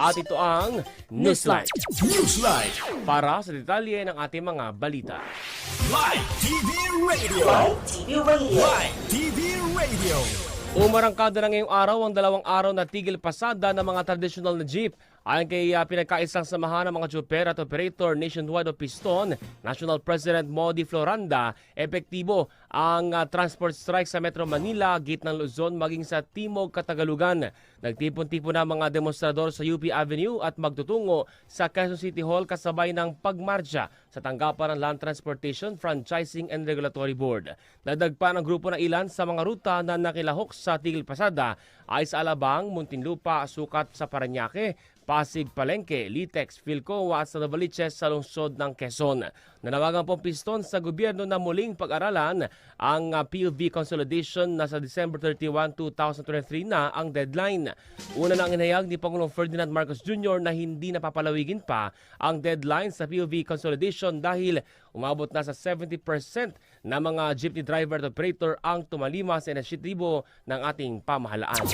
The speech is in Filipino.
At ito ang Newsline. Newsline. Para sa detalye ng ating mga balita. Live TV Radio. Live TV Radio. Live TV Radio. Umarangkada na ngayong araw ang dalawang araw na tigil pasada ng mga traditional na jeep. Ayon kay uh, pinagkaisang samahan ng mga chopper at operator nationwide o Piston, National President Modi Floranda, epektibo ang uh, transport strike sa Metro Manila, gate ng Luzon maging sa Timog Katagalugan. Nagtipon-tipon na mga demonstrador sa UP Avenue at magtutungo sa Quezon City Hall kasabay ng pagmarcha sa tanggapan ng Land Transportation Franchising and Regulatory Board. Dagdag pa ng grupo na ilan sa mga ruta na nakilahok sa tigil pasada. Ay sa Alabang, Muntinlupa, Sukat sa Paranaque, Pasig, Palengke, Litex, Philcoa at Novaliches sa lungsod ng Quezon. Nanawagan pong piston sa gobyerno na muling pag-aralan ang uh, PUV consolidation na sa December 31, 2023 na ang deadline. Una na ang inayag ni Pangulong Ferdinand Marcos Jr. na hindi napapalawigin pa ang deadline sa PUV consolidation dahil umabot na sa 70% na mga jeepney driver at operator ang tumalima sa initiatibo ng ating pamahalaan.